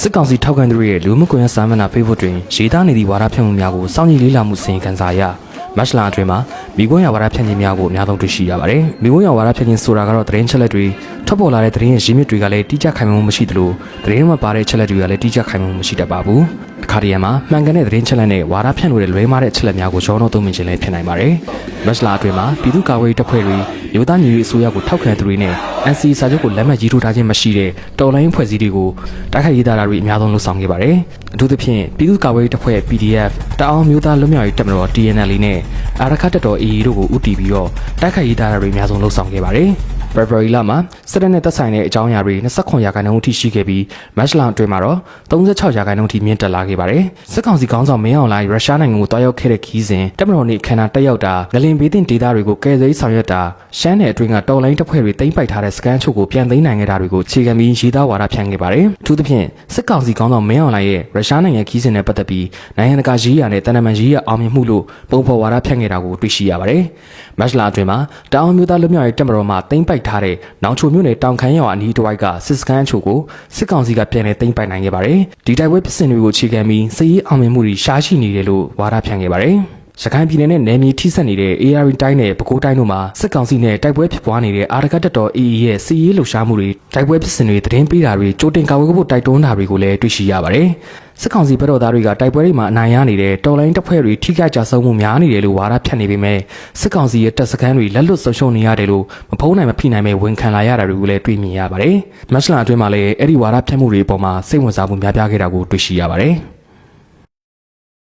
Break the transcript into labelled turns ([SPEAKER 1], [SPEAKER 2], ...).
[SPEAKER 1] စစ်ကောင်စီထောက်ခံသူတွေရဲ့လူမှုကွန်ရက်စာမျက်နှာ Facebook တွင်ရေးသားနေသည့်ဝါဒဖြန့်မှုများကိုစောင့်ကြည့်လေ့လာမှုစီရင်ခံစာအရမတ်လအတွင်းမှာမိကွန်းရဝါဒဖြန့်ခြင်းများကိုအများဆုံးတွေ့ရှိရပါတယ်။မိကွန်းရဝါဒဖြန့်ခြင်းဆိုတာကတော့သတင်းချက်လက်တွေ ထွက်ပေါ်လာတဲ့သတင်းရဲ့ရင်းမြစ်တွေကလည်းတိကျခိုင်မာမှုမရှိသလိုသတင်းမှာပါတဲ့ချက်လက်တွေကလည်းတိကျခိုင်မာမှုမရှိတတ်ပါဘူး။တစ်ခါတည်းမှာမှန်ကန်တဲ့သတင်းချက်လက်နဲ့ဝါဒဖြန့်လို့တဲ့လွဲမှားတဲ့ချက်လက်များကိုရောနှောသုံးမြင်ခြင်းလည်းဖြစ်နိုင်ပါတယ်။မတ်လအတွင်းမှာပြည်သူ့ကာကွယ်ရေးတပ်ဖွဲ့တွေမြို့သားညီရေးအစိုးရကိုထောက်ခံသူတွေနဲ့ NC စာချုပ်ကိုလက်မှတ်ရေးထိုးထားခြင်းမရှိတဲ့တော်လိုင်းဖွဲ့စည်းတွေကိုတိုက်ခိုက်ရေးသားတာတွေအများဆုံးလှုပ်ဆောင်ခဲ့ပါတယ်။အထူးသဖြင့်ပြည်သူ့ကာကွယ်ရေးတပ်ဖွဲ့ PDF တအောင်မျိုးသားလွတ်မြောက်ရေးတပ်မတော် TNL နဲ့အာရခတ်တပ်တော် AA တို့ကိုဥတီပြီးတော့တိုက်ခိုက်ရေးသားတာတွေအများဆုံးလှုပ်ဆောင်ခဲ့ပါတယ်။ February လမှာစစ်တပ်နဲ့သက်ဆိုင်တဲ့အကြောင်းအရာတွေ29ရာခိုင်နှုန်းအထိရှိခဲ့ပြီး March လအတွင်းမှာတော့36ရာခိုင်နှုန်းအထိမြင့်တက်လာခဲ့ပါတယ်။စစ်ကောင်စီခေါင်းဆောင်မင်းအောင်လှိုင်ရုရှားနိုင်ငံကိုတွားရောက်ခဲ့တဲ့ခီးစဉ်တပ်မတော်နေအခမ်းအနားတက်ရောက်တာငလင်ဘေးတင်ဒေသတွေကိုကယ်ဆယ်ရေးဆောင်ရွက်တာရှမ်းနယ်အတွင်းကတော်လိုင်းတပ်ဖွဲ့တွေတိမ့်ပိုက်ထားတဲ့စကန်ချုပ်ကိုပြန်သိမ်းနိုင်ခဲ့တာတွေကိုခြေခံပြီးရေးသားဝါဒဖြန့်ခဲ့ပါတယ်။အထူးသဖြင့်စစ်ကောင်စီခေါင်းဆောင်မင်းအောင်လှိုင်ရဲ့ရုရှားနိုင်ငံခီးစဉ်နဲ့ပတ်သက်ပြီးနိုင်ငံတကာရေးရာနဲ့တန်တမန်ရေးရာအောင်မြင်မှုလို့ပုံဖော်ဝါဒဖြန့်ခဲ့တာကိုတွေ့ရှိရပါတယ်။မတ်လအတွင်းမှာတအောင်မျိုးသားလွတ်မြောက်ရေးတပ်မတော်မှတိမ့်ပိုက်ထားတဲ့နောင်ချိုမြို့နယ်တောင်ခမ်းရွာအနီးတစ်ဝိုက်ကစစ်စခန်းအချို့ကိုစစ်ကောင်စီကပြန်လည်သိမ်းပိုက်နိုင်ခဲ့ပါတယ်။ဒီတိုက်ပွဲဖြစ်စဉ်တွေကိုခြေခံပြီးစစ်ရေးအောင်မြင်မှုတွေရှားရှိနေတယ်လို့ဝါဒဖြန့်ခဲ့ပါတယ်။ ရခိုင်ပြည်နယ်နဲ့နယ်မြေထိစပ်နေတဲ့ AR တိုင်းနဲ့ပဲခူးတိုင်းတို့မှာစစ်ကောင်စီနဲ့တိုက်ပွဲဖြစ်ပွားနေတဲ့အာရကတပ်တော် AA ရဲ့စစ်ရေးလှုပ်ရှားမှုတွေတိုက်ပွဲဖြစ်စဉ်တွေသတင်းပေးတာတွေကြိုတင်ကာကွယ်ဖို့တိုက်တွန်းတာတွေကိုလည်းတွေ့ရှိရပါတယ်။စစ်ကောင်စီဘက်တော်သားတွေကတိုက်ပွဲတွေမှာအနိုင်ရနေတဲ့တော်လိုင်းတပ်ဖွဲ့တွေထိခိုက်ကြဆုံးမှုများနေတယ်လို့ဝါဒဖြန့်နေပေမဲ့စစ်ကောင်စီရဲ့တပ်စခန်းတွေလက်လွတ်ဆုံးရှုံးနေရတယ်လို့မဖုံးနိုင်မဖိနိုင်ပဲဝန်ခံလာရတာတွေကိုလည်းတွေ့မြင်ရပါတယ်။မတ်လအတွင်းမှာလည်းအဲ့ဒီဝါဒဖြန့်မှုတွေအပေါ်မှာစိတ်ဝင်စားမှုများပြားခဲ့တာကိုတွေ့ရှိရပါတယ်။